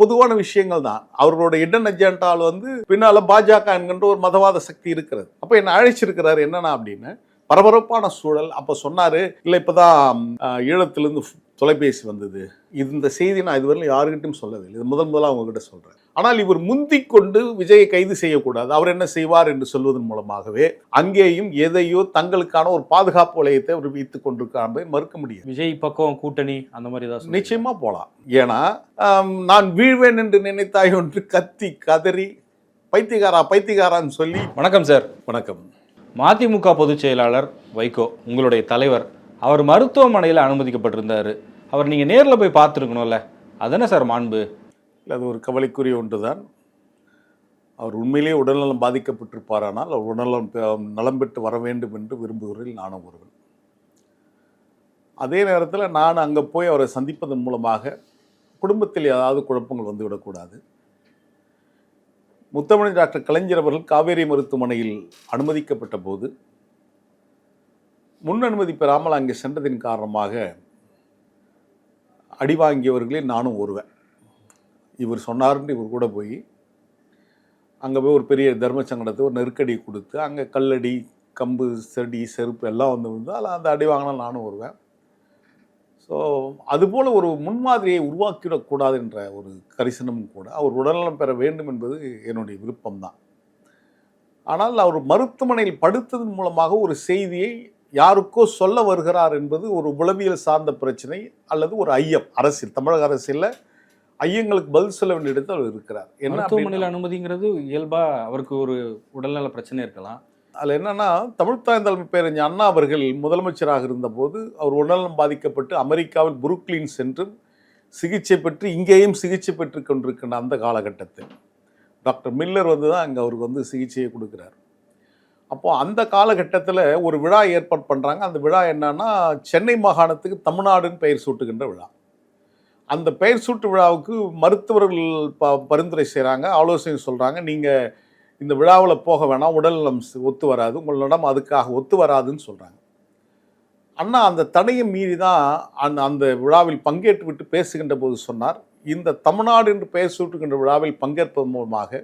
பொதுவான விஷயங்கள் தான் அவர்களோட இடன் அஜெண்டால் வந்து பின்னால் பாஜக என்கின்ற ஒரு மதவாத சக்தி இருக்கிறது. அப்போ என்ன அழைச்சிருக்கிறாரு என்னன்னா அப்படின்னு பரபரப்பான சூழல். அப்போ சொன்னார் இல்லை இப்போ தான் ஈழத்துலேருந்து தொலைபேசி வந்தது. இது இந்த செய்தி நான் இதுவரையிலும் யாருக்கிட்டையும் சொல்லவில்லை. இது முதல் முதலாக அவங்ககிட்ட சொல்கிறேன் ஆனால் இவர் முந்திக் கொண்டு விஜயை கைது செய்யக்கூடாது. அவர் என்ன செய்வார் என்று சொல்வதன் மூலமாகவே அங்கேயும் எதையோ தங்களுக்கான ஒரு பாதுகாப்பு வளையத்தை அவர் வைத்துக் கொண்டிருக்கார் என்பதை மறுக்க முடியாது. விஜய் பக்கம் கூட்டணி அந்த மாதிரி தான் நிச்சயமா போலாம். ஏன்னா நான் வீழ்வேன் என்று நினைத்தாய் ஒன்று கத்தி கதறி பைத்தியகாரா பைத்தியகாரான்னு சொல்லி வணக்கம் சார். வணக்கம். மதிமுக பொதுச் செயலாளர் வைகோ உங்களுடைய தலைவர் அவர் மருத்துவமனையில் அனுமதிக்கப்பட்டிருந்தாரு. அவர் நீங்க நேர்ல போய் பார்த்துருக்கணும்ல. அதென்ன சார் மாண்பு? இல்லை, அது ஒரு கவலைக்குரிய ஒன்றுதான். அவர் உண்மையிலேயே உடல்நலம் பாதிக்கப்பட்டிருப்பாரானால் அவர் உடல்நலம் நலம் பெற்று வர வேண்டும் என்று விரும்புகிறதில் நானும் ஒருவன். அதே நேரத்தில் நான் அங்கே போய் அவரை சந்திப்பதன் மூலமாக குடும்பத்தில் ஏதாவது குழப்பங்கள் வந்துவிடக்கூடாது. முத்தமிழ் டாக்டர் கலைஞர் அவர்கள் காவேரி மருத்துவமனையில் அனுமதிக்கப்பட்ட போது முன் அனுமதி பெறாமல் அங்கே சென்றதின் காரணமாக அடி வாங்கியவர்களே நானும் ஒருவேன். இவர் சொன்னார்ன்னு இவர் கூட போய் அங்கே போய் ஒரு பெரிய தர்ம சங்கடத்தை ஒரு நெருக்கடி கொடுத்து அங்கே கல்லடி கம்பு செடி செருப்பு எல்லாம் வந்து வந்து அதில் அந்த அடி வாங்கினா நானும் வருவேன். ஸோ அதுபோல் ஒரு முன்மாதிரியை உருவாக்கிடக்கூடாது என்ற ஒரு கரிசனமும் கூட அவர் உடல்நலம் பெற வேண்டும் என்பது என்னுடைய விருப்பம்தான். ஆனால் அவர் மருத்துவமனையில் படுத்ததன் மூலமாக ஒரு செய்தியை யாருக்கோ சொல்ல வருகிறார் என்பது ஒரு உளவியல் சார்ந்த பிரச்சனை அல்லது ஒரு ஐயம் அரசியல் தமிழக அரசியலில் ஐயங்களுக்கு பதில் சொல்ல வேண்டிய இடத்தில் அவர் இருக்கிறார். என்ன மருத்துவமனையில் அனுமதிங்கிறது இயல்பா அவருக்கு ஒரு உடல்நல பிரச்சனை இருக்கலாம். அதில் என்னன்னா தமிழ் தாய் தலைமை பேரறிஞர் அண்ணா அவர்கள் முதலமைச்சராக இருந்தபோது அவர் உடல்நலம் பாதிக்கப்பட்டு அமெரிக்காவில் புருக்லின் சென்று சிகிச்சை பெற்று இங்கேயும் சிகிச்சை பெற்று கொண்டிருக்கின்ற அந்த காலகட்டத்தில். டாக்டர் மில்லர் வந்து தான் அங்கே அவருக்கு வந்து சிகிச்சையை கொடுக்குறார். அப்போ அந்த காலகட்டத்தில் ஒரு விழா ஏற்பாடு பண்ணுறாங்க அந்த விழா என்னன்னா சென்னை மாகாணத்துக்கு தமிழ்நாடுன்னு பெயர் சூட்டுகின்ற விழா. அந்த பெயர் சூட்டு விழாவுக்கு மருத்துவர்கள் ப பரிந்துரை செய்கிறாங்க ஆலோசனை சொல்கிறாங்க நீங்கள் இந்த விழாவில் போக வேணாம் உடல்நலம் ஒத்து வராது உங்களிடம் அதுக்காக ஒத்து வராதுன்னு சொல்கிறாங்க அண்ணா அந்த தடையை மீறி தான் அந்த அந்த விழாவில் பங்கேற்று விட்டு பேசுகின்ற போது சொன்னார். இந்த தமிழ்நாடு என்று பெயர் சூட்டுகின்ற விழாவில் பங்கேற்பதன் மூலமாக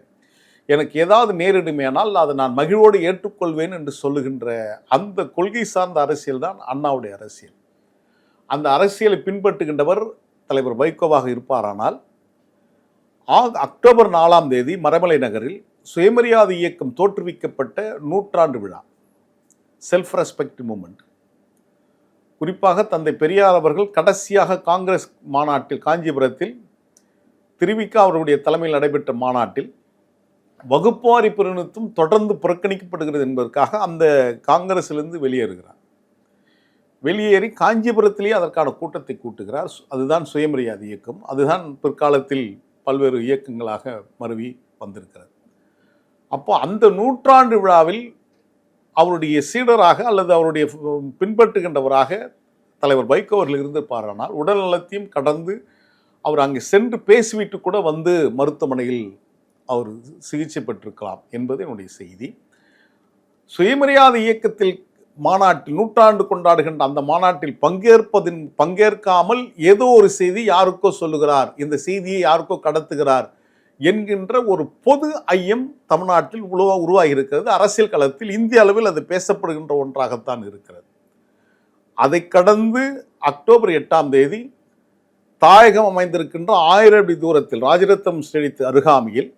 எனக்கு ஏதாவது நேரிடுமேனால் அதை நான் மகிழ்வோடு ஏற்றுக்கொள்வேன் என்று சொல்லுகின்ற அந்த கொள்கை சார்ந்த அரசியல் தான் அண்ணாவுடைய அரசியல். அந்த அரசியலை பின்பற்றுகின்றவர் தலைவர் வைகோவாக இருப்பாரானால் அக்டோபர் நாலாம் தேதி மறைமலை நகரில் சுயமரியாதை இயக்கம் தோற்றுவிக்கப்பட்ட நூற்றாண்டு விழா செல்ஃப் ரெஸ்பெக்ட் மூமெண்ட் குறிப்பாக தந்தை பெரியார் அவர்கள் கடைசியாக காங்கிரஸ் மாநாட்டில் காஞ்சிபுரத்தில் திருவிக்கா அவருடைய தலைமையில் நடைபெற்ற மாநாட்டில் வகுப்பாரி பிரணித்தும் தொடர்ந்து புறக்கணிக்கப்படுகிறது என்பதற்காக அந்த காங்கிரஸிலிருந்து வெளியேறுகிறார். வெளியேறி காஞ்சிபுரத்திலேயே அதற்கான கூட்டத்தை கூட்டுகிறார். அதுதான் சுயமரியாதை இயக்கம். அதுதான் பிற்காலத்தில் பல்வேறு இயக்கங்களாக மருவி வந்திருக்கிறது. அப்போ அந்த நூற்றாண்டு விழாவில் அவருடைய சீடராக அல்லது அவருடைய பின்பற்றுகின்றவராக தலைவர் வைகோ அவர்கள் இருந்திருப்பாரானால் உடல் நலத்தையும் கடந்து அவர் அங்கே சென்று பேசிவிட்டு கூட வந்து மருத்துவமனையில் அவர் சிகிச்சை பெற்றிருக்கலாம் என்பது என்னுடைய செய்தி. சுயமரியாதை இயக்கத்தில் மாநாட்டில் நூற்றாண்டு கொண்டாடுகின்ற அந்த மாநாட்டில் பங்கேற்பதின் பங்கேற்காமல் ஏதோ ஒரு செய்தி யாருக்கோ சொல்லுகிறார். இந்த செய்தியை யாருக்கோ கடத்துகிறார் என்கின்ற ஒரு பொது ஐயம் தமிழ்நாட்டில் உருவா உருவாகி இருக்கிறது அரசியல் களத்தில் இந்திய அளவில் அது பேசப்படுகின்ற ஒன்றாகத்தான் இருக்கிறது. அதை கடந்து அக்டோபர் எட்டாம் தேதி தாயகம் அமைந்திருக்கின்ற ஆயிரம் அடி தூரத்தில் ராஜரத்தம் ஸ்டேடியத்து அருகாமையில்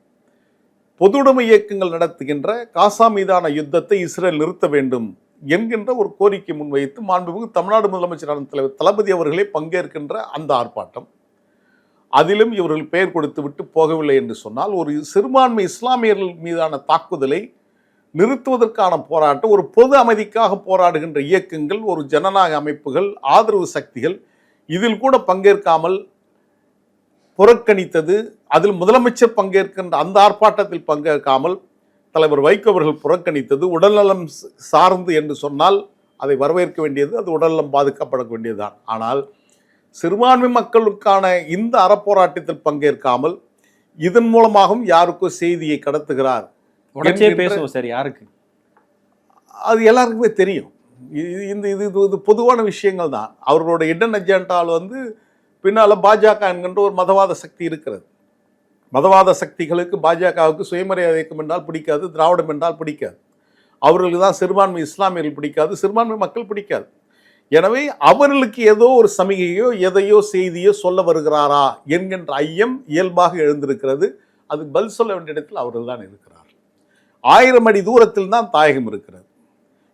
பொதுவுடைமை இயக்கங்கள் நடத்துகின்ற காசா மீதான யுத்தத்தை இஸ்ரேல் நிறுத்த வேண்டும் என்கின்ற ஒரு கோரிக்கை முன்வைத்து மாண்புமிகு தமிழ்நாடு முதலமைச்சரான தலைவர் தளபதி அவர்களே பங்கேற்கின்ற அந்த ஆர்ப்பாட்டம். அதிலும் இவர்கள் பெயர் கொடுத்து விட்டு போகவில்லை என்று சொன்னால் ஒரு சிறுபான்மை இஸ்லாமியர்கள் மீதான தாக்குதலை நிறுத்துவதற்கான போராட்டம் ஒரு பொது அமைதிக்காக போராடுகின்ற இயக்கங்கள் ஒரு ஜனநாயக அமைப்புகள் ஆதரவு சக்திகள் இதில் கூட பங்கேற்காமல் புறக்கணித்தது. அதில் முதலமைச்சர் பங்கேற்கின்ற அந்த ஆர்ப்பாட்டத்தில் பங்கேற்காமல் தலைவர் வைகோ அவர்கள் புறக்கணித்தது உடல்நலம் சார்ந்து என்று சொன்னால் அதை வரவேற்க வேண்டியது அது உடல்நலம் பாதிக்கப்பட வேண்டியதுதான். ஆனால் சிறுபான்மை மக்களுக்கான இந்த அறப்போராட்டத்தில் பங்கேற்காமல் இதன் மூலமாகவும் யாருக்கோ செய்தியை கடத்துகிறார் பேசுவோம் சார் யாருக்கு? அது எல்லாருக்குமே தெரியும். இந்த இது இது இது பொதுவான விஷயங்கள் தான் அவர்களோட இடன் அஜெண்டால் வந்து பின்னால் பாஜக என்கின்ற ஒரு மதவாத சக்தி இருக்கிறது. மதவாத சக்திகளுக்கு பாஜகவுக்கு சுயமரியாதை இயக்கம் என்றால் பிடிக்காது திராவிடம் என்றால் பிடிக்காது. அவர்களுக்கு தான் சிறுபான்மை இஸ்லாமியர்கள் பிடிக்காது சிறுபான்மை மக்கள் பிடிக்காது. எனவே அவர்களுக்கு ஏதோ ஒரு சமிகையோ எதையோ செய்தியோ சொல்ல வருகிறாரா என்கின்ற ஐயம் இயல்பாக எழுந்திருக்கிறது. அது பதில் சொல்ல வேண்டிய இடத்தில் அவர்கள் தான் இருக்கிறார் ஆயிரம் அடி தூரத்தில் தான் தாயகம் இருக்கிறது.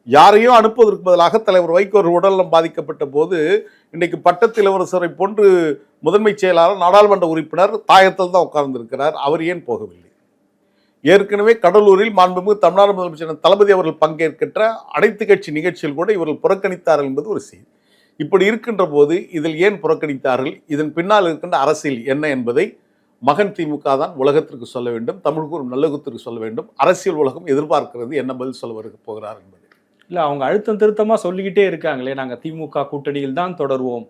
யாரையும் அனுப்புவதற்கு பதிலாக தலைவர் வைகோ ஒரு உடல்நலம் பாதிக்கப்பட்ட போது இன்றைக்கு பட்டத்து இளவரசரை போன்று முதன்மைச் செயலாளர் நாடாளுமன்ற உறுப்பினர் தாயத்தில் தான் உட்கார்ந்திருக்கிறார். அவர் ஏன் போகவில்லை? ஏற்கனவே கடலூரில் மாண்புமிகு தமிழ்நாடு முதலமைச்சர் தளபதி அவர்கள் பங்கேற்கின்ற அனைத்து கட்சி நிகழ்ச்சியில் கூட இவர்கள் புறக்கணித்தார்கள் என்பது ஒரு செய்தி. இப்படி இருக்கின்ற போது இதில் ஏன் புறக்கணித்தார்கள்? இதன் பின்னால் இருக்கின்ற அரசியல் என்ன என்பதை மகன் திமுக தான் உலகத்திற்கு சொல்ல வேண்டும் தமிழ் நல்லகத்திற்கு நல்லகுத்திற்கு சொல்ல வேண்டும் அரசியல் உலகம் எதிர்பார்க்கிறது என்ன பதில் சொல்ல வருக போகிறார் என்பது. இல்லை அவங்க அழுத்தம் திருத்தமாக சொல்லிக்கிட்டே இருக்காங்களே நாங்கள் திமுக கூட்டணியில் தான் தொடர்வோம்.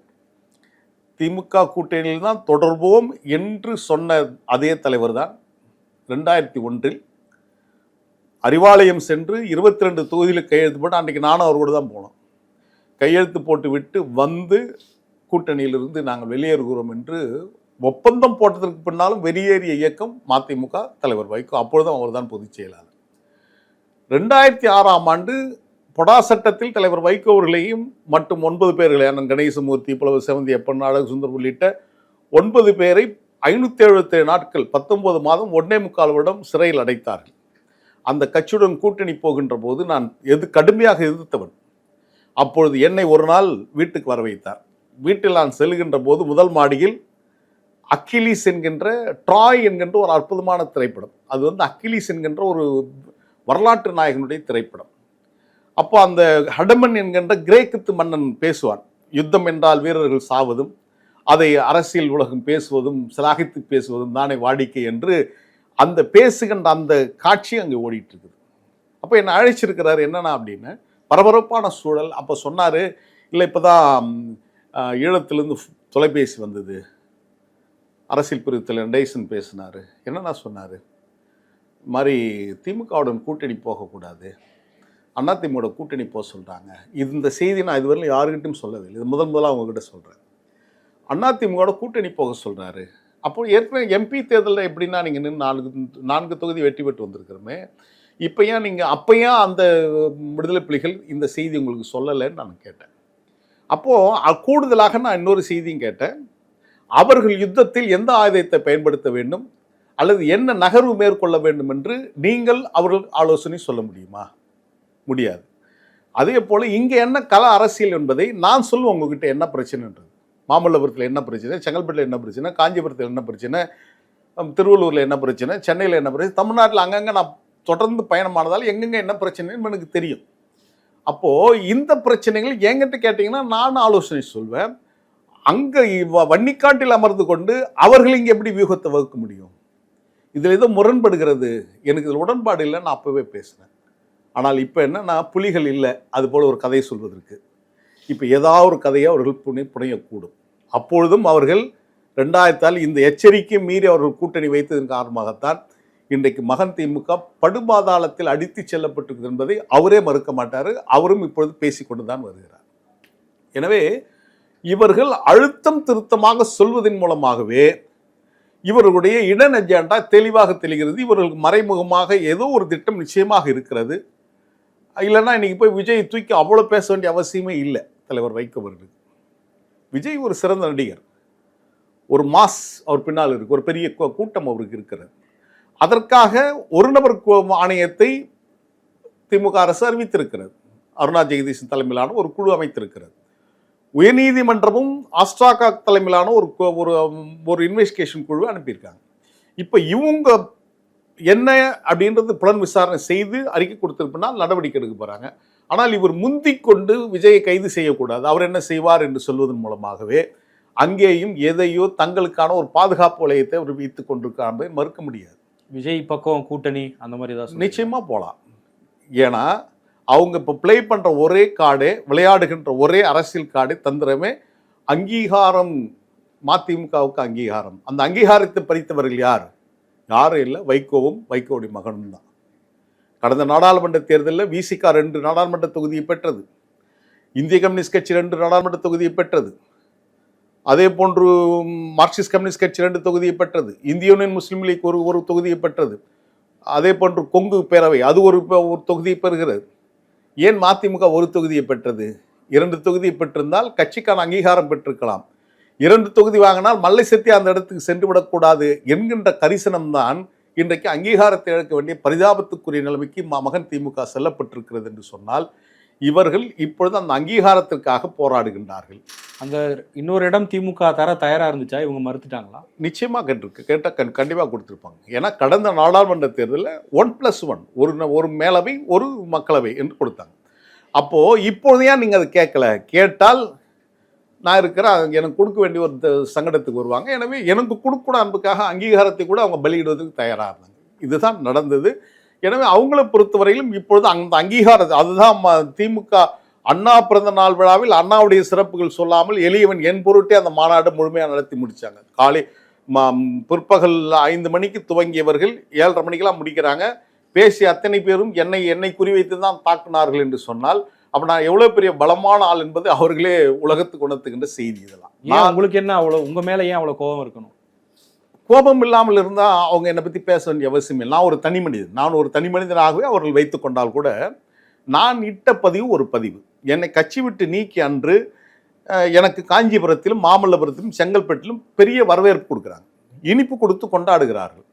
திமுக கூட்டணியில் தான் தொடர்வோம் என்று சொன்ன அதே தலைவர் தான் ரெண்டாயிரத்தி ஒன்றில் அறிவாலயம் சென்று இருபத்தி ரெண்டு தொகுதியில் கையெழுத்து போட்டு அன்றைக்கி நானும் அவர் கூட தான் போனோம். கையெழுத்து போட்டு விட்டு வந்து கூட்டணியிலிருந்து நாங்கள் வெளியேறுகிறோம் என்று ஒப்பந்தம் போட்டதற்கு பின்னாலும் வெளியேறிய இயக்கம் மதிமுக தலைவர் வைகோ அப்பொழுதும் அவர் தான் பொதுச் செயலாளர். ரெண்டாயிரத்தி ஆறாம் ஆண்டு பொடா சட்டத்தில் தலைவர் வைகோ அவர்களையும் மற்றும் ஒன்பது பேர்களை அண்ணன் கணேசமூர்த்தி புலவர் செவந்தி அப்பன் அழகு சுந்தர் உள்ளிட்ட ஒன்பது பேரை ஐநூற்றி எழுபத்தேழு நாட்கள் பத்தொன்பது மாதம் ஒன்னே முக்கால் வருடம் சிறையில் அடைத்தார்கள். அந்த கட்சியுடன் கூட்டணி போகின்ற போது நான் எது கடுமையாக எதிர்த்தவன்? அப்பொழுது என்னை ஒரு நாள் வீட்டுக்கு வர வைத்தார் வீட்டில் நான் செல்கின்ற போது முதல் மாடியில் அக்கிலீஸ் என்கின்ற ட்ராய் என்கின்ற ஒரு அற்புதமான திரைப்படம். அது வந்து அக்கிலீஸ் என்கின்ற ஒரு வரலாற்று நாயகனுடைய திரைப்படம். அப்போ அந்த ஹடமன் என்கின்ற கிரேக்கத்து மன்னன் பேசுவான். யுத்தம் என்றால் வீரர்கள் சாவதும் அதை அரசியல் உலகம் பேசுவதும் சிலாகித்து பேசுவதும் தானே வாடிக்கை என்று அந்த பேசுகின்ற அந்த காட்சி அங்கே ஓடிட்டு இருக்குது அப்போ என்னை அழைச்சிருக்கிறார் என்னன்னா அப்படின்னு பரபரப்பான சூழல். அப்போ சொன்னார் இல்லை இப்போ தான் ஈழத்திலேருந்து தொலைபேசி வந்தது. அரசியல் பிரிவு தலைவர் டேசன் பேசினார். என்னென்னா சொன்னார் மாதிரி திமுகவுடன் கூட்டணி போகக்கூடாது. அதிமுக கூட்டணி போக சொல்கிறாங்க இந்த செய்தி நான் இதுவரையிலும் யாருக்கிட்டையும் சொல்லவில்லை. இது முதல் முதலாக அவங்கக்கிட்ட சொல்கிறேன் அதிமுகவோட கூட்டணி போக சொல்கிறாரு அப்போ ஏற்கனவே எம்பி தேர்தலில் எப்படின்னா நீங்கள் நின்று நான்கு நான்கு தொகுதி வெற்றி பெற்று வந்திருக்கிறோமே. இப்போ ஏன் நீங்கள் அப்போ ஏன் அந்த விடுதலை புலிகள் இந்த செய்தி உங்களுக்கு சொல்லலைன்னு நான் கேட்டேன். அப்போது கூடுதலாக நான் இன்னொரு செய்தியும் கேட்டேன். அவர்கள் யுத்தத்தில் எந்த ஆயுதத்தை பயன்படுத்த வேண்டும்? அல்லது என்ன நகர்வு மேற்கொள்ள வேண்டும் என்று நீங்கள் அவர்கள் ஆலோசனை சொல்ல முடியுமா? முடியாது. அதே போல் இங்கே என்ன கல அரசியல் என்பதை நான் சொல்லுவேன் உங்ககிட்ட என்ன பிரச்சனைன்றது. மாமல்லபுரத்தில் என்ன பிரச்சனை செங்கல்பட்டில் என்ன பிரச்சனை காஞ்சிபுரத்தில் என்ன பிரச்சனை திருவள்ளூரில் என்ன பிரச்சனை சென்னையில் என்ன பிரச்சனை தமிழ்நாட்டில் அங்கங்கே நான் தொடர்ந்து பயணமானதால் எங்கெங்கே என்ன பிரச்சனைன்னு எனக்கு தெரியும். அப்போது இந்த பிரச்சனைகள் என்கிட்ட கேட்டிங்கன்னா நான் ஆலோசனை சொல்வேன். அங்கே வன்னிக்காட்டில் அமர்ந்து கொண்டு அவர்கள் இங்கே எப்படி வியூகத்தை வகுக்க முடியும்? இதில் ஏதோ முரண்படுகிறது. எனக்கு இதில் உடன்பாடு இல்லை நான் அப்போவே பேசுகிறேன் ஆனால் இப்போ என்னன்னா புலிகள் இல்லை. அது போல் ஒரு கதை சொல்வதற்கு. இப்போ ஏதாவது ஒரு கதையை அவர்கள் புனை புனையக்கூடும். அப்பொழுதும் அவர்கள் ரெண்டாயிரத்தால் இந்த எச்சரிக்கை மீறி அவர்கள் கூட்டணி வைத்ததன் காரணமாகத்தான் இன்றைக்கு மகன் திமுக படுபாதாளத்தில் அடித்து செல்லப்பட்டிருக்கிறது என்பதை அவரே மறுக்க மாட்டார். அவரும் இப்பொழுது பேசிக்கொண்டு தான் வருகிறார். எனவே இவர்கள் அழுத்தம் திருத்தமாக சொல்வதன் மூலமாகவே இவர்களுடைய இடன் அஜெண்டா தெளிவாக தெளிகிறது இவர்களுக்கு மறைமுகமாக ஏதோ ஒரு திட்டம் நிச்சயமாக இருக்கிறது. இல்லைன்னா இன்றைக்கி போய் விஜய் தூக்கி அவ்வளோ பேச வேண்டிய அவசியமே இல்லை தலைவர் வைகோ அவர்களுக்கு. விஜய் ஒரு சிறந்த நடிகர். ஒரு மாஸ் அவர் பின்னால் இருக்கு ஒரு பெரிய கூட்டம் அவருக்கு இருக்கிறது. அதற்காக ஒரு நபர் ஆணையத்தை திமுக அரசு அறிவித்திருக்கிறது. அருணா ஜெகதீஷன் தலைமையிலான ஒரு குழு அமைத்திருக்கிறது. உயர்நீதிமன்றமும் ஆஸ்ட்ராகா தலைமையிலான ஒரு கு- ஒரு ஒரு இன்வெஸ்டிகேஷன் குழு அனுப்பியிருக்காங்க. இப்போ இவங்க என்ன அப்படின்றது புலன் விசாரணை செய்து அறிக்கை கொடுத்திருப்பினால் நடவடிக்கை எடுக்க போறாங்க. ஆனால் இவர் முந்திக் கொண்டு விஜயை கைது செய்யக்கூடாது. அவர் என்ன செய்வார் என்று சொல்வதன் மூலமாகவே அங்கேயும் எதையோ தங்களுக்கான ஒரு பாதுகாப்பு வளையத்தை அவர் வைத்துக் கொண்டிருக்கார் என்பதை மறுக்க முடியாது. விஜய் பக்கம் கூட்டணி அந்த மாதிரி தான் நிச்சயமா போகலாம் ஏன்னா அவங்க இப்போ ப்ளே பண்ற ஒரே கார்டே விளையாடுகின்ற ஒரே அரசியல் கார்டு தந்திரமே அங்கீகாரம் மதிமுகவுக்கு அங்கீகாரம். அந்த அங்கீகாரத்தை பறித்தவர்கள் யார்? யாரும் இல்லை வைகோவும் வைகோவுடைய மகனும் தான். கடந்த நாடாளுமன்ற தேர்தலில் விசிகா ரெண்டு நாடாளுமன்ற தொகுதியை பெற்றது. இந்திய கம்யூனிஸ்ட் கட்சி ரெண்டு நாடாளுமன்ற தொகுதியை பெற்றது. அதே போன்று மார்க்சிஸ்ட் கம்யூனிஸ்ட் கட்சி ரெண்டு தொகுதியை பெற்றது. இந்திய யூனியன் முஸ்லீம் லீக் ஒரு ஒரு தொகுதியை பெற்றது. அதே போன்று கொங்கு பேரவை அது ஒரு ஒரு தொகுதியை பெறுகிறது. ஏன் மதிமுக ஒரு தொகுதியை பெற்றது? இரண்டு தொகுதியை பெற்றிருந்தால் கட்சிக்கான அங்கீகாரம் பெற்றிருக்கலாம். இரண்டு தொகுதி வாங்கினால் மல்லை சத்தியா அந்த இடத்துக்கு சென்று விடக்கூடாது என்கின்ற கரிசனம்தான் இன்றைக்கு அங்கீகாரத்தை இழக்க வேண்டிய பரிதாபத்துக்குரிய நிலைமைக்கு ம- மகன் திமுக செல்லப்பட்டிருக்கிறது என்று சொன்னால் இவர்கள் இப்பொழுது அந்த அங்கீகாரத்திற்காக போராடுகின்றார்கள். அந்த இன்னொரு இடம் திமுக தர தயாரா இருந்துச்சா? இவங்க மறுத்துட்டாங்களா? நிச்சயமாக கேட்டிருக்கு கேட்டால் கண் கண்டிப்பாக கொடுத்துருப்பாங்க. ஏன்னா கடந்த நாடாளுமன்ற தேர்தலில் ஒன் ப்ளஸ் ஒன் ஒரு ஒரு மேலவை ஒரு மக்களவை என்று கொடுத்தாங்க. அப்போது இப்பொழுது ஏன் நீங்கள் அதை கேட்கல? கேட்டால் நான் இருக்கிறேன் எனக்கு கொடுக்க வேண்டிய ஒரு த- சங்கடத்துக்கு வருவாங்க. எனவே எனக்கு கொடுக்கூட அன்புக்காக அங்கீகாரத்தை கூட அவங்க பலியிடுவதற்கு தயாராக இருந்தாங்க. இதுதான் நடந்தது. எனவே அவங்கள பொறுத்தவரையிலும் இப்பொழுது அந்த அங்கீகாரத்தை அதுதான் திமுக அண்ணா பிறந்த நாள் விழாவில் அண்ணாவுடைய சிறப்புகள் சொல்லாமல் எளியவன் என் பொருட்டே அந்த மாநாடு முழுமையாக நடத்தி முடித்தாங்க காலை ம- பிற்பகல் ஐந்து மணிக்கு துவங்கியவர்கள் ஏழரை மணிக்கெல்லாம் முடிக்கிறாங்க. பேசிய அத்தனை பேரும் என்னை என்னை குறிவைத்து தான் தாக்குனார்கள் என்று சொன்னால் அப்ப நான் எவ்வளவு பெரிய பலமான ஆள் என்பது அவர்களே உலகத்துக்கு உணர்த்துகின்ற செய்தி இதெல்லாம். நான் உங்களுக்கு என்ன அவ்வளவு உங்க மேல ஏன் அவ்வளவு கோபம் இருக்கணும்? கோபம் இல்லாமல் இருந்தால் அவங்க என்னை பற்றி பேச வேண்டிய அவசியம் இல்லை. நான் ஒரு தனி மனிதன். நான் ஒரு தனி மனிதனாகவே அவர்கள் வைத்துக் கொண்டால் கூட நான் இட்ட பதிவு ஒரு பதிவு. என்னை கட்சி விட்டு நீக்கி அன்று எனக்கு காஞ்சிபுரத்திலும் மாமல்லபுரத்திலும் செங்கல்பட்டிலும் பெரிய வரவேற்பு கொடுக்குறாங்க. இனிப்பு கொடுத்து கொண்டாடுகிறார்கள்.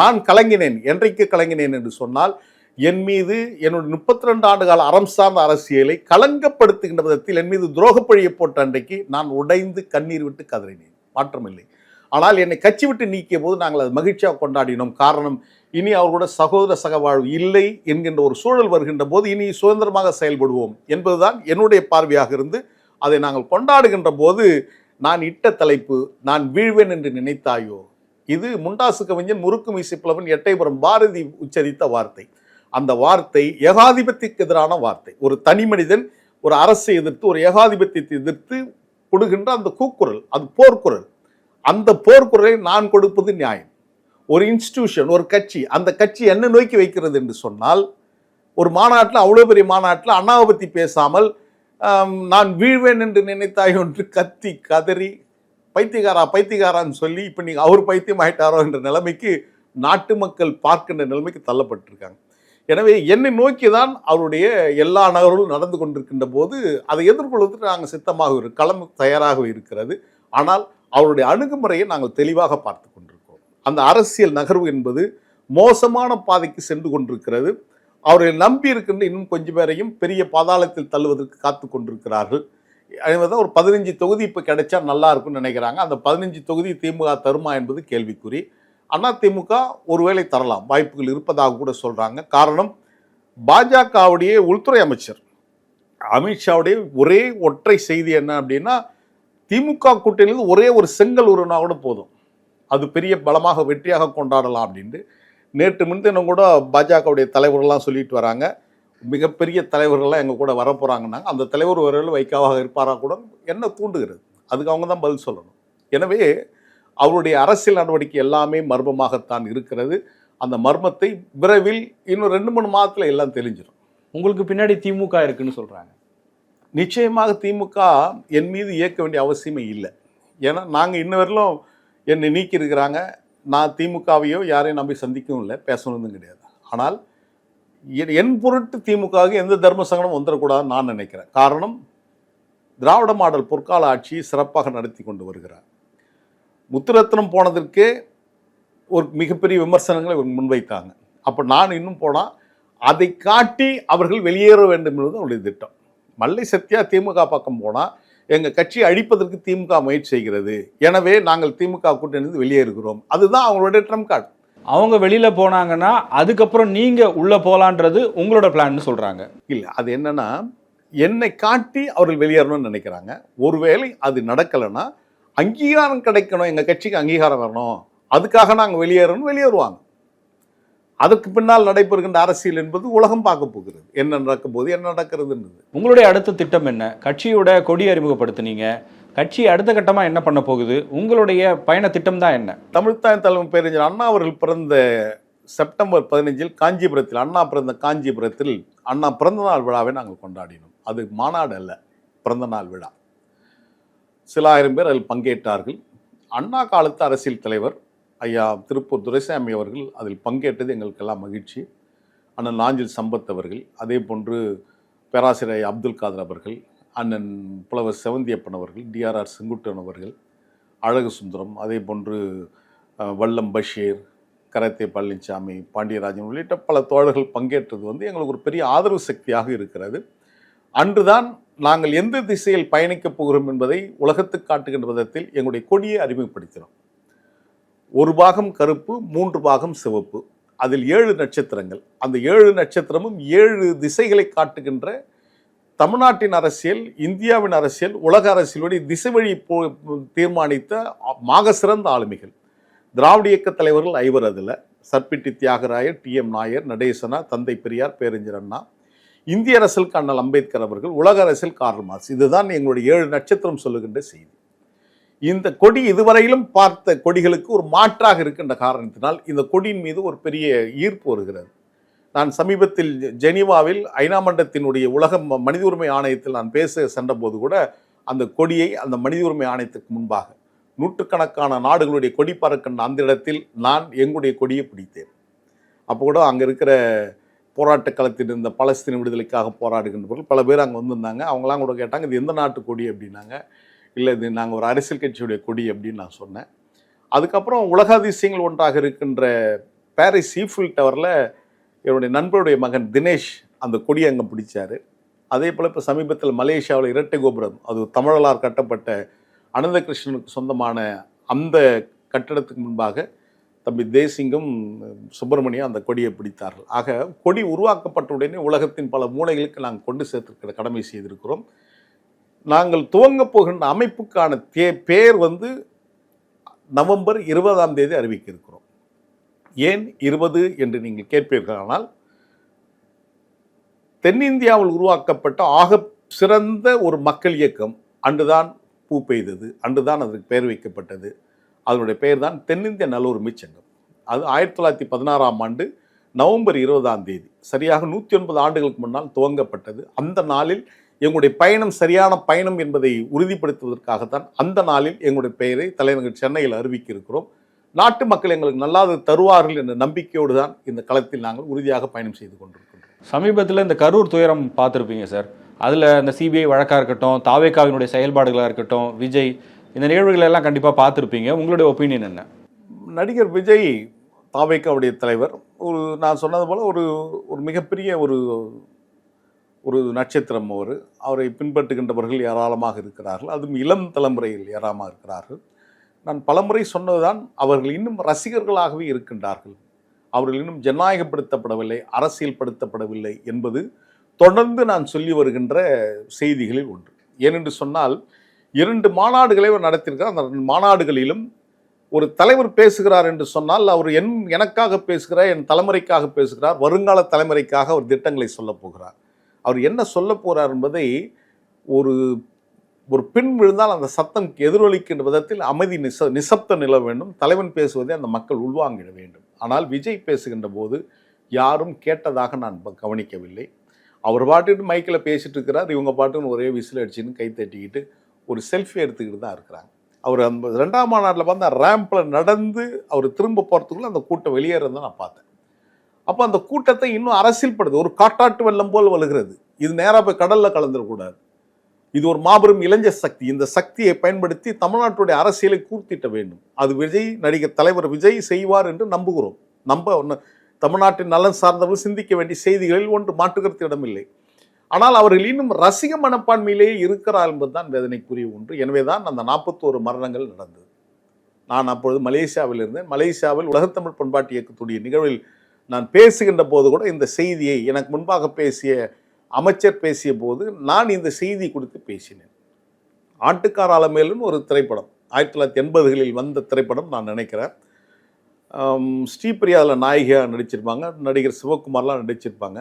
நான் கலங்கினேன். என்றைக்கு கலங்கினேன் என்று சொன்னால் என் மீது என்னுடைய முப்பத்தி ரெண்டு ஆண்டு கால அறம் சார்ந்த அரசியலை களங்கப்படுத்துகின்ற விதத்தில் என் மீது துரோகப்பழியை போட்ட அன்றைக்கு நான் உடைந்து கண்ணீர் விட்டு கதறினேன். மாற்றமில்லை. ஆனால் என்னை கட்சி விட்டு நீக்கிய போது நாங்கள் அது மகிழ்ச்சியாக கொண்டாடினோம். காரணம் இனி அவர்களோட சகோதர சகவாழ்வு இல்லை என்கின்ற ஒரு சூழல் வருகின்ற போது இனி சுதந்திரமாக செயல்படுவோம் என்பதுதான் என்னுடைய பார்வையாக இருந்து அதை நாங்கள் கொண்டாடுகின்ற போது நான் இட்ட தலைப்பு நான் வீழ்வேன் என்று நினைத்தாயோ? இது முண்டாசு கவிஞன் முறுக்கு மீசிப்புலவன் எட்டைபுரம் பாரதி உச்சரித்த வார்த்தை. அந்த வார்த்தை ஏகாதிபத்தியக்கு எதிரான வார்த்தை. ஒரு தனி மனிதன் ஒரு அரசை எதிர்த்து ஒரு ஏகாதிபத்தியத்தை எதிர்த்து கொடுகின்ற அந்த கூக்குரல் அது போர்க்குரல். அந்த போர்க்குரலை நான் கொடுப்பது நியாயம். ஒரு இன்ஸ்டிடியூஷன் ஒரு கட்சி அந்த கட்சி என்ன நோக்கி வைக்கிறது என்று சொன்னால் ஒரு மாநாட்டில் அவ்வளோ பெரிய மாநாட்டில் அண்ணாவை பற்றி பேசாமல் நான் வீழ்வேன் என்று நினைத்தாய் என்று கத்தி கதறி பைத்தியகாரா பைத்தியகாரான்னு சொல்லி இப்போ நீங்கள் அவர் பைத்தியம் ஆயிட்டாரோ என்ற நிலைமைக்கு நாட்டு மக்கள் பார்க்கின்ற நிலைமைக்கு தள்ளப்பட்டிருக்காங்க. எனவே என்னை நோக்கி தான் அவருடைய எல்லா நகர்களும் நடந்து கொண்டிருக்கின்ற போது அதை எதிர்கொள்வதற்கு நாங்கள் சித்தமாக இரு களம் தயாராக இருக்கிறது. ஆனால் அவருடைய அணுகுமுறையை நாங்கள் தெளிவாக பார்த்து கொண்டிருக்கிறோம். அந்த அரசியல் நகர்வு என்பது மோசமான பாதைக்கு சென்று கொண்டிருக்கிறது. அவரை நம்பி இருக்கின்ற இன்னும் கொஞ்சம் பேரையும் பெரிய பாதாளத்தில் தள்ளுவதற்கு காத்து கொண்டிருக்கிறார்கள். எனவே தான் ஒரு பதினஞ்சு தொகுதி இப்போ கிடைச்சா நல்லா இருக்கும்னு நினைக்கிறாங்க. அந்த பதினஞ்சு தொகுதி திமுக தருமா என்பது கேள்விக்குறி. அண்ணா திமுக ஒருவேளை தரலாம். வாய்ப்புகள் இருப்பதாக கூட சொல்கிறாங்க காரணம் பாஜகவுடைய உள்துறை அமைச்சர். அமித்ஷாவுடைய ஒரே ஒற்றை செய்தி என்ன அப்படின்னா திமுக கூட்டணியில் ஒரே ஒரு செங்கல் உருனா கூட போதும். அது பெரிய பலமாக வெற்றியாக கொண்டாடலாம் அப்படின்ட்டு. நேற்று முன்தினம் கூட பாஜகவுடைய தலைவர்கள்லாம் சொல்லிட்டு வராங்க. மிகப்பெரிய தலைவர்கள்லாம் எங்கள் கூட வரப்போகிறாங்கன்னாங்க அந்த தலைவர் வரையில் வைக்காவாக இருப்பாரா கூட என்ன தூண்டுகிறது? அதுக்கு அவங்க தான் பதில் சொல்லணும். எனவே அவருடைய அரசியல் நடவடிக்கை எல்லாமே மர்மமாகத்தான் இருக்கிறது. அந்த மர்மத்தை விரைவில் இன்னும் ரெண்டு மூணு மாதத்தில் எல்லாம் தெரிஞ்சிடும் உங்களுக்கு பின்னாடி திமுக இருக்குன்னு சொல்றாங்க. நிச்சயமாக திமுக என் மீது இயக்க வேண்டிய அவசியமே இல்லை. ஏன்னா நாங்கள் இன்ன வரையிலும் என்னை நீக்கி இருக்கிறாங்க. நான் திமுகவையோ யாரையும் நம்பி சந்திக்கவும் இல்லை. பேசணும்னு கிடையாது. ஆனால் என்- என் பொருட்டு திமுகவுக்கு எந்த தர்ம சங்கடம் வந்துடக்கூடாதுன்னு நான் நினைக்கிறேன். காரணம் திராவிட மாடல் பொற்கால ஆட்சியை சிறப்பாக நடத்தி கொண்டு வருகிறார். முத்துரத்னம் போனதற்கே ஒரு மிகப்பெரிய விமர்சனங்களை முன்வைத்தாங்க. அப்போ நான் இன்னும் போனால் அதை காட்டி அவர்கள் வெளியேற வேண்டும் என்பது அவருடைய திட்டம். மல்லை சத்யா திமுக பக்கம் போனால் எங்கள் கட்சியை அழிப்பதற்கு திமுக முயற்சி செய்கிறது. எனவே நாங்கள் திமுக கூட்டணிந்து வெளியேறுகிறோம். அதுதான் அவங்களுடைய ட்ரம் கார்டு அவங்க வெளியில போனாங்கன்னா அதுக்கப்புறம் நீங்க உள்ள போலான்றது உங்களோட பிளான்னு சொல்றாங்க. இல்லை அது என்னன்னா என்னை காட்டி அவர்கள் வெளியேறணும்னு நினைக்கிறாங்க. ஒருவேளை அது நடக்கலைன்னா அங்கீகாரம் கிடைக்கணும். எங்கள் கட்சிக்கு அங்கீகாரம் வரணும். அதுக்காக நாங்கள் வெளியேறணும் வெளியேறுவாங்க. அதற்கு பின்னால் நடைபெறுகின்ற அரசியல் என்பது உலகம் பார்க்க போகிறது. என்ன நடக்கும் போது என்ன நடக்கிறதுன்றது. உங்களுடைய அடுத்த திட்டம் என்ன? கட்சியோட கொடி அறிமுகப்படுத்துனீங்க. கட்சி அடுத்த கட்டமா என்ன பண்ண போகுது? உங்களுடைய பயண திட்டம் தான் என்ன? தமிழ்த்தாய் தலைமை பேரறிஞர் அண்ணா அவர்கள் பிறந்த செப்டம்பர் பதினஞ்சில் காஞ்சிபுரத்தில் அண்ணா பிறந்த காஞ்சிபுரத்தில் அண்ணா பிறந்தநாள் விழாவை நாங்கள் கொண்டாடினோம். அது மாநாடு அல்ல பிறந்தநாள் விழா. சில ஆயிரம் பேர் அதில் பங்கேற்றார்கள். அண்ணா காலத்து அரசியல் தலைவர் ஐயா திருப்பூர் துரைசாமி அவர்கள் அதில் பங்கேற்றது எங்களுக்கெல்லாம் மகிழ்ச்சி. அண்ணன் நாஞ்சில் சம்பத் அவர்கள் அதே போன்று பேராசிரியர் அப்துல் காதர் அவர்கள் அண்ணன் புலவர் செவந்தியப்பன் அவர்கள் டிஆர்ஆர் செங்குட்டன் அவர்கள் அழகு சுந்தரம் அதே போன்று வல்லம் பஷீர் கரத்தே பழனிசாமி பாண்டியராஜன் உள்ளிட்ட பல தோழர்கள் பங்கேற்றது வந்து எங்களுக்கு ஒரு பெரிய ஆதரவு சக்தியாக இருக்கிறது. அன்றுதான் நாங்கள் எந்த திசையில் பயணிக்கப் போகிறோம் என்பதை உலகத்துக்கு காட்டுகின்ற விதத்தில் எங்களுடைய கொடியை அறிமுகப்படுத்தினோம். ஒரு பாகம் கருப்பு மூன்று பாகம் சிவப்பு. அதில் ஏழு நட்சத்திரங்கள். அந்த ஏழு நட்சத்திரமும் ஏழு திசைகளை காட்டுகின்ற தமிழ்நாட்டின் அரசியல் இந்தியாவின் அரசியல் உலக அரசியலுடைய திசை வழி போ தீர்மானித்த மாக சிறந்த ஆளுமைகள். திராவிட இயக்க தலைவர்கள் ஐவர் அதில். சர்பிட்டி தியாகராயர் டி எம் நாயர் நடேசனா தந்தை பெரியார் பேரஞ்சர் அண்ணா. இந்திய அரசியலுக்கு அண்ணல் அம்பேத்கர் அவர்கள் உலக அரசியல் கார்ல் மார்க்ஸ். இதுதான் எங்களுடைய ஏழு நட்சத்திரம் சொல்லுகின்ற செய்தி. இந்த கொடி இதுவரையிலும் பார்த்த கொடிகளுக்கு ஒரு மாற்றாக இருக்கின்ற காரணத்தினால் இந்த கொடியின் மீது ஒரு பெரிய ஈர்ப்பு வருகிறது. நான் சமீபத்தில் ஜெனீவாவில் ஐநா மன்றத்தினுடைய உலக ம- மனித உரிமை ஆணையத்தில் நான் பேச சென்றபோது கூட அந்த கொடியை அந்த மனித உரிமை ஆணையத்துக்கு முன்பாக நூற்றுக்கணக்கான நாடுகளுடைய கொடி பறக்கின்ற அந்த இடத்தில் நான் எங்களுடைய கொடியை பிடித்தேன். அப்போ கூட அங்கே இருக்கிற போராட்ட களத்தில் இருந்த பலஸ்தீன விடுதலைக்காக போராடுகின்றவர்கள் பல பேர் அங்கே வந்திருந்தாங்க. அவங்களாம் கூட கேட்டாங்க இது எந்த நாட்டு கொடி? அப்படின்னாங்க. இல்லை இது நாங்கள் ஒரு அரசியல் கட்சியுடைய கொடி அப்படின்னு நான் சொன்னேன். அதுக்கப்புறம் உலக அதிசயங்கள் ஒன்றாக இருக்கின்ற பாரிஸ் ஈஃபில் டவரில் என்னுடைய நண்பருடைய மகன் தினேஷ் அந்த கொடியை அங்கே பிடிச்சார். அதே போல் இப்போ சமீபத்தில் மலேசியாவில் இரட்டை கோபுரம் அது தமிழலார் கட்டப்பட்ட அனந்த கிருஷ்ணனுக்கு சொந்தமான அந்த கட்டடத்துக்கு முன்பாக தம்பி தேசிங்கும் சுப்பிரமணியம் அந்த கொடியை பிடித்தார்கள். ஆக கொடி உருவாக்கப்பட்ட உடனே உலகத்தின் பல மூலைகளுக்கு நாங்கள் கொண்டு சேர்த்திருக்கிற கடமை செய்திருக்கிறோம். நாங்கள் துவங்கப் போகின்ற அமைப்புக்கான தே பேர் வந்து நவம்பர் இருபதாம் தேதி அறிவிக்க இருக்கிறோம். ஏன் இருபது என்று நீங்கள் கேட்பீர்களானால் தென்னிந்தியாவில் உருவாக்கப்பட்ட ஆக சிறந்த ஒரு மக்கள் இயக்கம் அன்றுதான் பூ பெய்தது அன்றுதான் அதற்கு பெயர் வைக்கப்பட்டது. அதனுடைய பெயர் தான் தென்னிந்திய நல்லூர் சங்கம் அது ஆயிரத்தி தொள்ளாயிரத்தி பதினாறாம் ஆண்டு நவம்பர் இருபதாம் தேதி. சரியாக நூற்றி ஒன்பது ஆண்டுகளுக்கு முன்னால் துவங்கப்பட்டது. அந்த நாளில் எங்களுடைய பயணம் சரியான பயணம் என்பதை உறுதிப்படுத்துவதற்காகத்தான் அந்த நாளில் எங்களுடைய பெயரை தலைநகர் சென்னையில் அறிவிக்க இருக்கிறோம் நாட்டு மக்கள் எங்களுக்கு நல்லாது தருவார்கள் என்ற நம்பிக்கையோடு தான் இந்த களத்தில் நாங்கள் உறுதியாக பயணம் செய்து கொண்டிருக்கிறோம் சமீபத்தில் இந்த கரூர் துயரம் பார்த்துருப்பீங்க சார். அதில் இந்த சிபிஐ வழக்காக இருக்கட்டும் தாவேக்காவினுடைய செயல்பாடுகளாக இருக்கட்டும் விஜய் இந்த நிகழ்வுகளை எல்லாம் கண்டிப்பாக பார்த்துருப்பீங்க. உங்களுடைய ஒப்பீனியன் என்ன? நடிகர் விஜய் தாவேக்காவுடைய தலைவர். ஒரு நான் சொன்னது போல் ஒரு ஒரு மிகப்பெரிய ஒரு ஒரு நட்சத்திரம் அவர். அவரை பின்பற்றுகின்றவர்கள் ஏராளமாக இருக்கிறார்கள். அதுவும் இளம் தலைமுறையில் ஏராளமாக இருக்கிறார்கள். நான் பலமுறை சொன்னதுதான் அவர்கள் இன்னும் ரசிகர்களாகவே இருக்கின்றார்கள். அவர்கள் இன்னும் ஜனநாயகப்படுத்தப்படவில்லை அரசியல்படுத்தப்படவில்லை என்பது தொடர்ந்து நான் சொல்லி வருகின்ற செய்திகளில் ஒன்று. ஏனென்று சொன்னால் இரண்டு மாநாடுகளை அவர் நடத்தியிருக்கிறார் அந்த ரெண்டு மாநாடுகளிலும் ஒரு தலைவர் பேசுகிறார் என்று சொன்னால் அவர் என் எனக்காக பேசுகிறார் என் தலைமுறைக்காக பேசுகிறார் வருங்கால தலைமுறைக்காக அவர் திட்டங்களை சொல்ல போகிறார். அவர் என்ன சொல்ல போகிறார் என்பதை ஒரு ஒரு பின் விழுந்தால் அந்த சத்தம் எதிரொலிக்கின்ற விதத்தில் அமைதி நிச நிசப்தம் நில வேண்டும். தலைவன் பேசுவதை அந்த மக்கள் உள்வாங்கிட வேண்டும். ஆனால் விஜய் பேசுகின்ற போது யாரும் கேட்டதாக நான் கவனிக்கவில்லை. அவர் பாட்டுன்னு மைக்கில் பேசிட்டு இருக்கிறார். இவங்க பாட்டுன்னு ஒரே விசில் அடிச்சுன்னு கை தட்டிக்கிட்டு ஒரு செல்ஃபி எடுத்துக்கிட்டு தான் இருக்கிறாங்க. அவர் அந்த ரெண்டாம் மாநாட்டில் வந்து ரேம்பில் நடந்து அவர் திரும்ப போகிறதுக்குள்ளே அந்த கூட்டம் வெளியேறதை நான் பார்த்தேன். அப்போ அந்த கூட்டத்தை இன்னும் அரசியல்படுது ஒரு காட்டாட்டு வெள்ளம் போல் வலுகிறது. இது நேராக போய் கடலில் கலந்துடக்கூடாது. இது ஒரு மாபெரும் இளைஞர் சக்தி. இந்த சக்தியை பயன்படுத்தி தமிழ்நாட்டுடைய அரசியலை கூர்த்திட்ட வேண்டும். அது விஜய் நடிகர் தலைவர் விஜய் செய்வார் என்று நம்புகிறோம். நம்ப ஒன்று தமிழ்நாட்டின் நலன் சார்ந்தவர்கள் சிந்திக்க வேண்டிய செய்திகளில் ஒன்று மாற்றுக்கிறது இடமில்லை. ஆனால் அவர்கள் இன்னும் ரசிக மனப்பான்மையிலேயே இருக்கிறார் என்பதுதான் வேதனைக்குரிய ஒன்று. எனவே தான் அந்த நாற்பத்தோரு மரணங்கள் நடந்தது. நான் அப்பொழுது மலேசியாவில் இருந்தேன். மலேசியாவில் உலகத்தமிழ் பண்பாட்டு இயக்கத்துடைய நிகழ்வில் நான் பேசுகின்ற போது கூட இந்த செய்தியை எனக்கு முன்பாக பேசிய அமைச்சர் பேசிய போது நான் இந்த செய்தி குறித்து பேசினேன். ஆட்டுக்கார அலமேலுன்னு ஒரு திரைப்படம் ஆயிரத்தி தொள்ளாயிரத்தி எண்பதுகளில் வந்த திரைப்படம் நான் நினைக்கிறேன். ஸ்ரீபிரியாவில் நாயகியாக நடிச்சிருப்பாங்க நடிகர் சிவகுமார்லாம் நடிச்சிருப்பாங்க.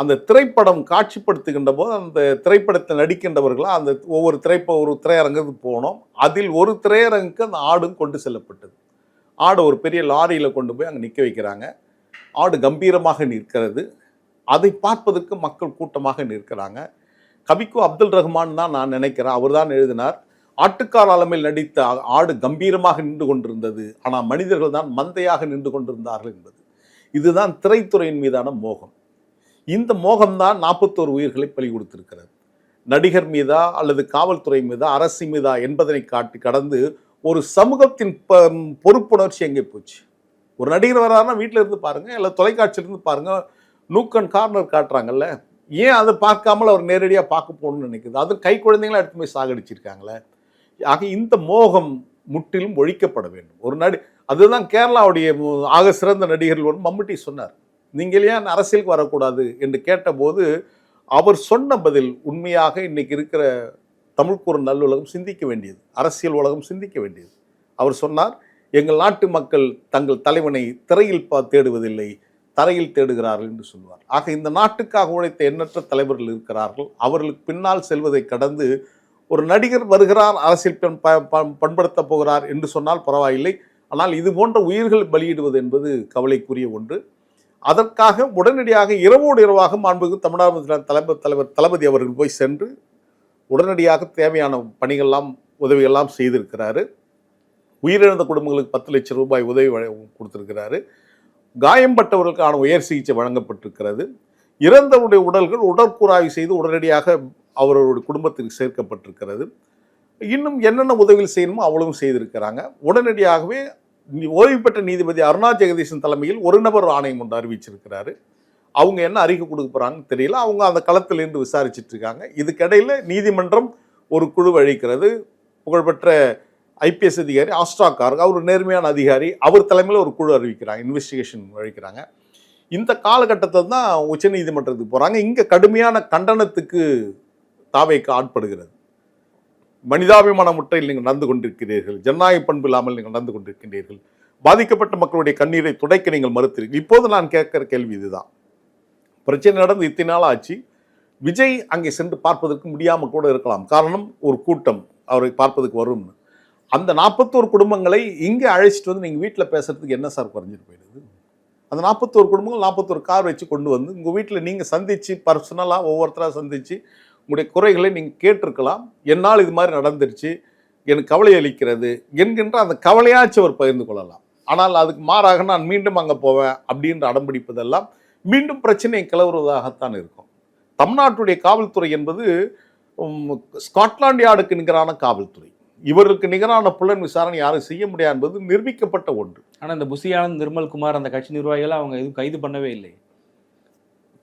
அந்த திரைப்படம் காட்சிப்படுத்துகின்ற போது அந்த திரைப்படத்தில் நடிக்கின்றவர்களாக அந்த ஒவ்வொரு திரைப்ப ஒரு திரையரங்குக்கு போனோம். அதில் ஒரு திரையரங்குக்கு அந்த ஆடும் கொண்டு செல்லப்பட்டது. ஆடு ஒரு பெரிய லாரியில் கொண்டு போய் அங்கே நிற்க வைக்கிறாங்க. ஆடு கம்பீரமாக நிற்கிறது. அதை பார்ப்பதற்கு மக்கள் கூட்டமாக நிற்கிறாங்க. கவிக்கு அப்துல் ரஹ்மான் தான் நான் நினைக்கிறேன். அவர் தான் எழுதினார் ஆட்டுக்கார ஆலமையில் நடித்த ஆடு கம்பீரமாக நின்று கொண்டிருந்தது. ஆனால் மனிதர்கள் தான் மந்தையாக நின்று கொண்டிருந்தார்கள் என்பது. இதுதான் திரைத்துறையின் மீதான மோகம். இந்த மோகம்தான் நாற்பத்தோரு உயிர்களை பலி கொடுத்திருக்கிறது. நடிகர் மீதா அல்லது காவல்துறை மீதா அரசு மீதா என்பதனை காட்டி கடந்து ஒரு சமூகத்தின் பொறுப்புணர்ச்சி எங்கே போச்சு? ஒரு நடிகர் வராருன்னா வீட்டில் இருந்து பாருங்கள் இல்லை தொலைக்காட்சியிலேருந்து பாருங்கள் நூக்கன் கார்னர் காட்டுறாங்கல்ல ஏன் அதை பார்க்காமல் அவர் நேரடியாக பார்க்க போகணும்னு நினைக்குது? அது கை குழந்தைங்களாம் எடுத்து போய் சாகடிச்சிருக்காங்களே? ஆக இந்த மோகம் முற்றிலும் ஒழிக்கப்பட வேண்டும். ஒரு நடி அதுதான் கேரளாவுடைய ஆக சிறந்த நடிகர்கள் ஒன்று மம்முட்டி சொன்னார். நீங்கள் ஏன் அரசியலுக்கு வரக்கூடாது என்று கேட்டபோது அவர் சொன்ன பதில் உண்மையாக இன்னைக்கு இருக்கிற தமிழ்க்கூறு நல்லுலகம் சிந்திக்க வேண்டியது அரசியல் உலகம் சிந்திக்க வேண்டியது. அவர் சொன்னார் எங்கள் நாட்டு மக்கள் தங்கள் தலைவனை திரையில் பா தேடுவதில்லை தரையில் தேடுகிறார்கள் என்று சொல்வார். ஆக இந்த நாட்டுக்காக உழைத்த எண்ணற்ற தலைவர்கள் இருக்கிறார்கள். அவர்களுக்கு பின்னால் செல்வதை கடந்து ஒரு நடிகர் வருகிறார் அரசியல் ப- ப- பண்படுத்தப் போகிறார் என்று சொன்னால் பரவாயில்லை. ஆனால் இது போன்ற உயிர்கள் பலியிடுவது என்பது கவலைக்குரிய ஒன்று. அதற்காக உடனடியாக இரவோடு இரவாக மாண்புக்கு தமிழ்நாடு தலைமை தலைவர் தளபதி அவர்கள் போய் சென்று உடனடியாக தேவையான பணிகள்லாம் உதவியெல்லாம் செய்திருக்கிறாரு. உயிரிழந்த குடும்பங்களுக்கு பத்து லட்சம் ரூபாய் உதவி வழ- கொடுத்திருக்கிறாரு. காயம்பட்டவர்களுக்கான உயர் சிகிச்சை வழங்கப்பட்டிருக்கிறது. இறந்தவருடைய உடல்கள் உடற்கூறாய்வு செய்து உடனடியாக அவர்களுடைய குடும்பத்திற்கு சேர்க்கப்பட்டிருக்கிறது. இன்னும் என்னென்ன உதவிகள் செய்யணுமோ அவ்வளவும் செய்திருக்கிறாங்க. உடனடியாகவே ஓய்வு பெற்ற நீதிபதி அருணா ஜெகதீசன் தலைமையில் ஒரு நபர் ஆணையம் ஒன்று அறிவிச்சிருக்கிறாரு. அவங்க என்ன அறிக்கை கொடுக்க போகிறாங்கன்னு தெரியல. அவங்க அந்த களத்தில் இருந்து விசாரிச்சிட்டு இருக்காங்க. இதுக்கிடையில் நீதிமன்றம் ஒரு குழு அழிக்கிறது. புகழ்பெற்ற ஐபிஎஸ் அதிகாரி ஆஸ்ட்ராக்கார் அவர் நேர்மையான அதிகாரி அவர் தலைமையில் ஒரு குழு அறிவிக்கிறாங்க இன்வெஸ்டிகேஷன் அழிக்கிறாங்க. இந்த காலகட்டத்தை தான் உச்சநீதிமன்றத்துக்கு போகிறாங்க இங்கே கடுமையான கண்டனத்துக்கு தாவைக்கு ஆட்படுகிறது. மனிதாபிமான முறையில் நீங்கள் நடந்து கொண்டிருக்கிறீர்கள். ஜனநாயக பண்பு இல்லாமல் நீங்கள் நடந்து கொண்டிருக்கின்றீர்கள். பாதிக்கப்பட்ட மக்களுடைய கண்ணீரை துடைக்க நீங்கள் மறுத்தீர்கள். இப்போது நான் கேட்கிற கேள்வி இதுதான். பிரச்சனை நடந்து இத்தனை நாள் ஆச்சு. விஜய் அங்கே சென்று பார்ப்பதற்கு முடியாமல் கூட இருக்கலாம். காரணம் ஒரு கூட்டம் அவரை பார்ப்பதற்கு வரும்னு. அந்த நாற்பத்தோரு குடும்பங்களை இங்கே அழைச்சிட்டு வந்து நீங்கள் வீட்டில் பேசுகிறதுக்கு என்ன சார் குறைஞ்சிட்டு போயிடுது? அந்த நாற்பத்தோரு குடும்பங்கள் நாற்பத்தோரு கார் வச்சு கொண்டு வந்து உங்கள் வீட்டில் நீங்கள் சந்தித்து பர்சனலாக ஒவ்வொருத்தராக சந்தித்து உங்களுடைய குறைகளை நீங்கள் கேட்டிருக்கலாம். என்னால் இது மாதிரி நடந்துருச்சு. எனக்கு கவலை அளிக்கிறது என்கின்ற அந்த கவலையாச்சும் அவர் பகிர்ந்து கொள்ளலாம். ஆனால் அதுக்கு மாறாக நான் மீண்டும் அங்கே போவேன் அப்படின்ற அடம்பிடிப்பதெல்லாம் மீண்டும் பிரச்சனையை கிளறுவதாகத்தான் இருக்கும். தமிழ்நாட்டுடைய காவல்துறை என்பது உம், ஸ்காட்லாந்து யார்டுக்கு நிகரான காவல்துறை. இவருக்கு நிகரான புலன் விசாரணை யாரும் செய்ய முடியாது என்பது நிரூபிக்கப்பட்ட ஒன்று. ஆனா இந்த புசி ஆனந்த் நிர்மல் குமார் அந்த கட்சி நிர்வாகிகளை அவங்க எதுவும் கைது பண்ணவே இல்லை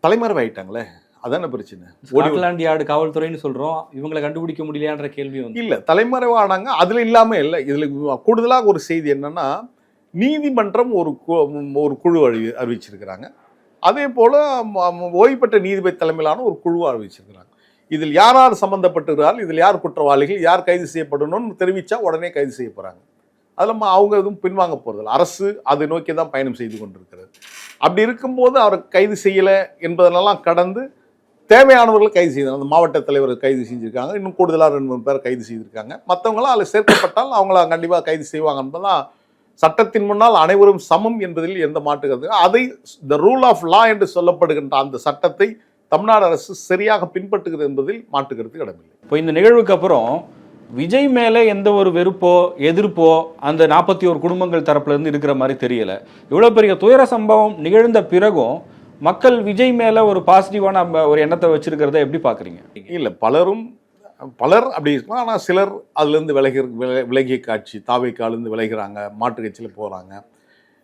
தலைமறைவாயிட்டாங்களே. அதான பிரச்சனை. ஓடி ஸ்காட்லாந்து யார்டு காவல்துறைன்னு சொல்றோம். இவங்களை கண்டுபிடிக்க முடியலையான்ற கேள்வி வந்து. இல்ல தலைமறைவானாங்க அதுல இல்லாம இல்லை. இதுல கூடுதலாக ஒரு செய்தி என்னன்னா நீதிமன்றம் ஒரு ஒரு குழு அறி அறிவிச்சிருக்கிறாங்க. அதே போல ஓய்வு பெற்ற நீதிபதி தலைமையிலான ஒரு குழு அறிவிச்சிருக்கிறாங்க. இதில் யார் யார் சம்பந்தப்பட்டிருக்கிறார்கள்? இதில் யார் குற்றவாளிகள்? யார் கைது செய்யப்படணும்னு தெரிவிச்சா உடனே கைது செய்ய போறாங்க அதில் அவங்க எதுவும் பின்வாங்க போறதில்ல. அரசு அதை நோக்கி தான் பயணம் செய்து கொண்டிருக்கிறது. அப்படி இருக்கும்போது அவரை கைது செய்யலை என்பதெல்லாம் கடந்து தேவையானவர்களை கைது செய்தாங்க அந்த மாவட்ட தலைவர் கைது செஞ்சுருக்காங்க. இன்னும் கூடுதலாக ரெண்டு மூணு பேர் கைது செய்திருக்காங்க. மற்றவங்களாம் அதில் சேர்க்கப்பட்டால் அவங்கள கண்டிப்பாக கைது செய்வாங்க என்பதெல்லாம் சட்டத்தின் முன்னால் அனைவரும் சமம் என்பதில் எந்த மாற்று அதை த ரூல் ஆஃப் லா என்று சொல்லப்படுகின்ற அந்த சட்டத்தை தமிழ்நாடு அரசு சரியாக பின்பற்றுகிறது என்பதில் மாற்று இடமில்லை இப்போ இந்த நிகழ்வுக்கு அப்புறம் விஜய் மேலே எந்த ஒரு வெறுப்போ எதிர்ப்போ அந்த நாற்பத்தி ஒரு குடும்பங்கள் தரப்புலேருந்து இருக்கிற மாதிரி தெரியல. இவ்வளோ பெரிய துயர சம்பவம் நிகழ்ந்த பிறகும் மக்கள் விஜய் மேல ஒரு பாசிட்டிவான ஒரு எண்ணத்தை வச்சிருக்கிறத எப்படி பாக்குறீங்க? இல்லை பலரும் பலர் அப்படி இருக்கலாம். ஆனால் சிலர் அதுலேருந்து விலகி வில- விலகிய காட்சி தாவைக்காலேருந்து விலகிறாங்க மாற்று கட்சியில் போகிறாங்க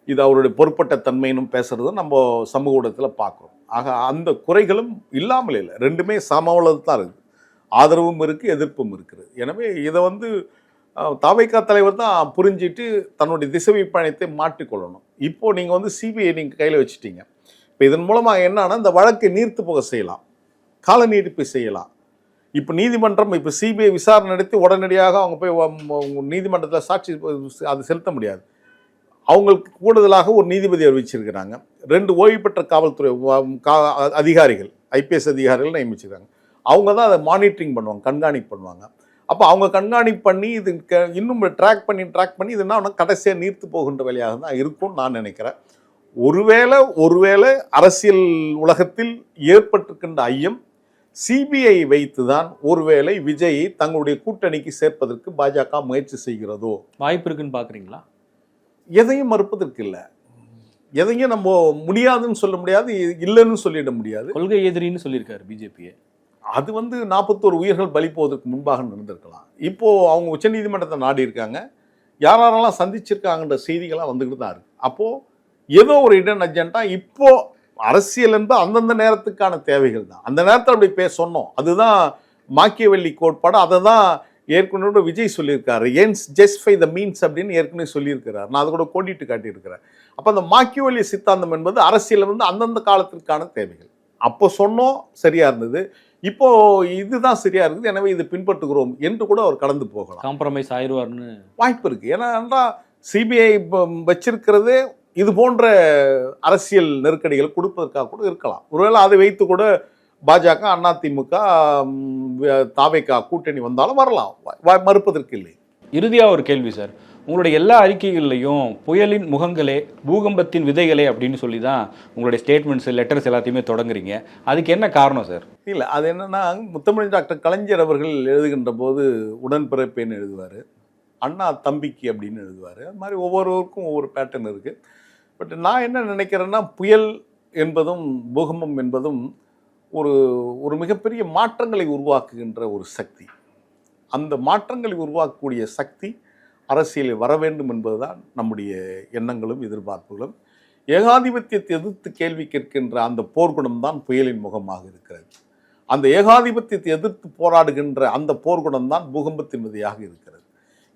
இது அவருடைய பொறுப்பட்ட தன்மைன்னு பேசுகிறதும் நம்ம சமூக ஊடகத்தில் பார்க்குறோம் ஆக அந்த குறைகளும் இல்லாமல் இல்லை. ரெண்டுமே சமவளது தான் இருக்குது. ஆதரவும் இருக்குது எதிர்ப்பும் இருக்குது. எனவே இதை வந்து தாவைக்கா தலைவர் தான் புரிஞ்சிட்டு தன்னுடைய திசை பயணத்தை மாற்றிக்கொள்ளணும். இப்போது நீங்கள் வந்து சிபிஐ நீங்கள் கையில் வச்சுட்டீங்க. இப்போ இதன் மூலமாக என்னன்னா இந்த வழக்கை நீர்த்து போக செய்யலாம். கால நீடிப்பு செய்யலாம். இப்போ நீதிமன்றம் இப்போ சிபிஐ விசாரணை நடத்தி உடனடியாக அவங்க போய் நீதிமன்றத்தில் சாட்சி அது செலுத்த முடியாது. அவங்களுக்கு கூடுதலாக ஒரு நீதிபதி அறிவிச்சிருக்கிறாங்க. ரெண்டு ஓய்வு பெற்ற காவல்துறை அதிகாரிகள் ஐபிஎஸ் அதிகாரிகள் நியமிச்சிருக்காங்க. அவங்க தான் அதை மானிட்டரிங் பண்ணுவாங்க கண்காணிப்பு பண்ணுவாங்க. அப்போ அவங்க கண்காணிப்பு பண்ணி இது க- இன்னும் ட்ராக் பண்ணி ட்ராக் பண்ணி இது என்ன கடைசியாக நீர்த்து போகின்ற வேலையாக தான் இருக்கும்னு நான் நினைக்கிறேன். ஒருவேளை ஒருவேளை அரசியல் உலகத்தில் ஏற்பட்டிருக்கின்ற ஐயம் சிபிஐ வைத்துதான் ஒருவேளை விஜயை தங்களுடைய கூட்டணிக்கு சேர்ப்பதற்கு பாஜக முயற்சி செய்கிறதோ? வாய்ப்பு இருக்குன்னு பாக்குறீங்களா எதையும் மறுப்பதற்கு இல்லை. எதையும் நம்ம முடியாதுன்னு சொல்ல முடியாது இல்லைன்னு சொல்லிட முடியாது. கொள்கை எதிரின்னு சொல்லியிருக்காரு பிஜேபியை. அது வந்து நாற்பத்தோரு உயிர்கள் பலி போவதற்கு முன்பாக நடந்திருக்கலாம். இப்போ அவங்க உச்சநீதிமன்றத்தை நாடி இருக்காங்க யார் யாரெல்லாம் சந்திச்சிருக்காங்கன்ற செய்திகள்லாம் வந்துக்கிட்டு தான் இருக்கு. அப்போ ஏதோ ஒரு இடன் அஜெண்டா இப்போ அரசியல் என்பது அந்தந்த நேரத்துக்கான தேவைகள் தான். அந்த நேரத்தில் அப்படி பேச சொன்னோம். அதுதான் மாக்கியவெள்ளி கோட்பாடு. அதை தான் ஏற்கனவே விஜய் சொல்லியிருக்காரு. ஏன்ஸ் ஜஸ்டிஃபை த மீன்ஸ் அப்படின்னு ஏற்கனவே சொல்லியிருக்கிறார். நான் அதை கூட கோடிட்டு காட்டியிருக்கிறேன். அப்போ அந்த மாக்கியவெள்ளி சித்தாந்தம் என்பது அரசியல் வந்து அந்தந்த காலத்திற்கான தேவைகள். அப்போ சொன்னோம் சரியா இருந்தது. இப்போ இதுதான் சரியா இருக்குது. எனவே இது பின்பற்றுகிறோம் என்று கூட அவர் கடந்து போகலாம். காம்ப்ரமைஸ் ஆயிடுவார்னு வாய்ப்பு இருக்கு. ஏன்னா சிபிஐ வச்சிருக்கிறது இது போன்ற அரசியல் நெருக்கடிகள் கொடுப்பதற்காக கூட இருக்கலாம். ஒருவேளை அதை வைத்து கூட பாஜக அதிமுக தாவேக்கா கூட்டணி வந்தாலும் வரலாம். மறுப்பதற்கு இல்லை. இறுதியா ஒரு கேள்வி சார். உங்களுடைய எல்லா அறிக்கைகள்லையும் புயலின் முகங்களே பூகம்பத்தின் விதைகளே அப்படின்னு சொல்லி தான் உங்களுடைய ஸ்டேட்மெண்ட்ஸ் லெட்டர்ஸ் எல்லாத்தையுமே தொடங்குறீங்க. அதுக்கு என்ன காரணம் சார்? இல்லை அது என்னன்னா முத்தமிழ் டாக்டர் கலைஞர் அவர்கள் எழுதுகின்ற போது உடன்பிறப்பேன்னு எழுதுவார். அண்ணா தம்பிக்கு அப்படின்னு எழுதுவார். அது மாதிரி ஒவ்வொருவருக்கும் ஒவ்வொரு பேட்டர்ன் இருக்குது பட் நான் என்ன நினைக்கிறேன்னா புயல் என்பதும் பூகம்பம் என்பதும் ஒரு ஒரு மிகப்பெரிய மாற்றங்களை உருவாக்குகின்ற ஒரு சக்தி. அந்த மாற்றங்களை உருவாக்கக்கூடிய சக்தி அரசியலில் வர வேண்டும் என்பதுதான் நம்முடைய எண்ணங்களும் எதிர்பார்ப்புகளும். ஏகாதிபத்தியத்தை எதிர்த்து கேள்வி கேட்கின்ற அந்த போர்க்குணம் தான் புயலின் முகமாக இருக்கிறது. அந்த ஏகாதிபத்தியத்தை எதிர்த்து போராடுகின்ற அந்த போர்க்குணம் தான் பூகம்பத்தின் விதையாக இருக்கிறது.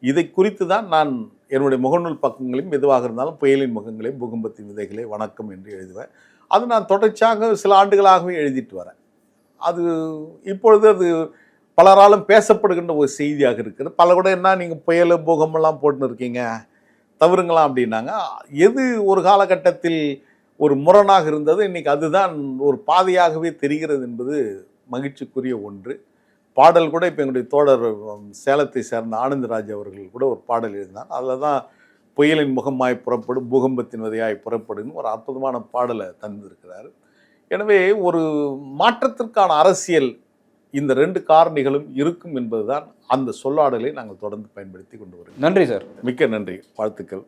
இதை குறித்து தான் நான் என்னுடைய முகநூல் பக்கங்களையும் எதுவாக இருந்தாலும் புயலின் முகங்களே பூகம்பத்தின் விதைகளை வணக்கம் என்று எழுதுவேன். அது நான் தொடர்ச்சியாக சில ஆண்டுகளாகவே எழுதிட்டு வரேன். அது இப்பொழுது அது பலராலும் பேசப்படுகின்ற ஒரு செய்தியாக இருக்குது பல கூட என்ன நீங்கள் புயல் பூகம்பெல்லாம் போட்டுன்னு இருக்கீங்க தவறுங்களாம் அப்படின்னாங்க. எது ஒரு காலகட்டத்தில் ஒரு முரணாக இருந்தது இன்றைக்கி அதுதான் ஒரு பாதையாகவே தெரிகிறது என்பது மகிழ்ச்சிக்குரிய ஒன்று. பாடல் கூட இப்போ எங்களுடைய தோழர் சேலத்தை சேர்ந்த ஆனந்தராஜ் அவர்கள் கூட ஒரு பாடல் எழுதினார். அதில் தான் புயலின் முகமாய் புறப்படும் பூகம்பத்தின் விதையாய் புறப்படுன்னு ஒரு அற்புதமான பாடலை தந்திருக்கிறார். எனவே ஒரு மாற்றத்திற்கான அரசியல் இந்த ரெண்டு காரணிகளும் இருக்கும் என்பதுதான் அந்த சொல்லாடலை நாங்கள் தொடர்ந்து பயன்படுத்தி கொண்டு வருகிறோம். நன்றி சார். மிக்க நன்றி. வாழ்த்துக்கள்.